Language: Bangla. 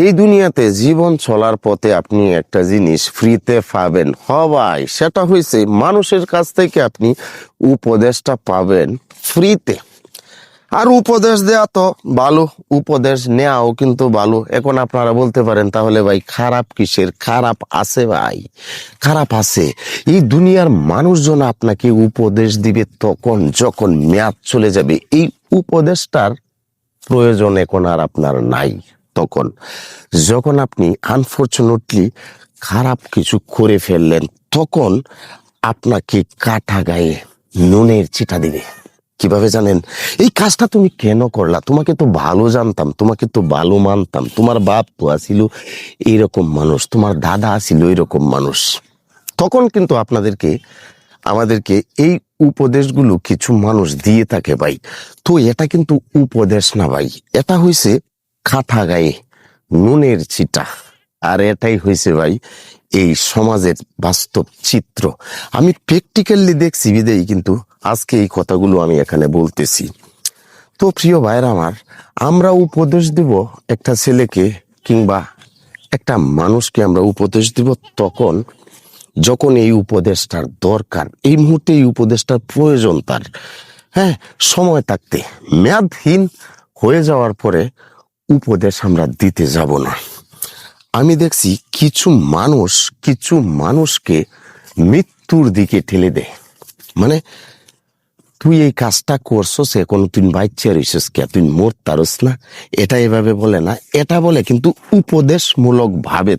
এই দুনিয়াতে জীবন চলার পথে আপনি একটা জিনিস ফ্রিতে পাবেন। হবাই, সেটা হয়েছে মানুষের কাছ থেকে আপনি উপদেশটা পাবেন ফ্রিতে। আর উপদেশ দেয়া তো ভালো, উপদেশ নেওয়াও কিন্তু ভালো। এখন আপনারা বলতে পারেন, তাহলে ভাই খারাপ কিসের? খারাপ আছে ভাই, খারাপ আছে। এই দুনিয়ার মানুষজন আপনাকে উপদেশ দিবে তখন, যখন মেয়াদ চলে যাবে। এই উপদেশটার প্রয়োজন এখন আর আপনার নাই। তখন, যখন আপনি আনফর্চুনেটলি খারাপ কিছু করে ফেললেন, তখন আপনাকে কাটা গায়ে নুনের চিটা দিবে। কীভাবে জানেন? এই কাজটা তুমি কেন করলা? তোমাকে তো ভালো জানতাম, তোমাকে তো ভালো মানতাম। তোমার বাপ তো আসিল এইরকম মানুষ, তোমার দাদা আসিল এইরকম মানুষ। তখন কিন্তু আপনাদেরকে, আমাদেরকে এই উপদেশগুলো কিছু মানুষ দিয়ে থাকে ভাই। তো এটা কিন্তু উপদেশ না ভাই, এটা হইছে কাঠা গায়ে নুনের চিটা আর এটাই হয়েছে ভাই, এই সমাজের বাস্তব চিত্র। আমি প্র্যাকটিক্যালি দেখছি বিদেই, কিন্তু আজকে এই কথাগুলো আমি এখানে বলতেছি। তো প্রিয় ভাইরা আমার, আমরা উপদেশ দিব একটা ছেলেকে কিংবা একটা মানুষকে আমরা উপদেশ দিব তখন যখন এই উপদেশটার দরকার। এই মুহূর্তে এই উপদেশটার প্রয়োজন তার। হ্যাঁ সময় থাকতে। মেয়াদহীন হয়ে যাওয়ার পরে উপদেশ আমরা দিতে যাব না। আমি দেখছি কিছু মানুষ, কিছু মানুষকে মৃত্যুর দিকে ঠেলে দেয় মানে তুই এই কাজটা করছস কোনো তুই বাচ্চা রইছিস কে? তুই মোর তারস না? এটা এভাবে বলে না, এটা বলে কিন্তু উপদেশমূলক ভাবে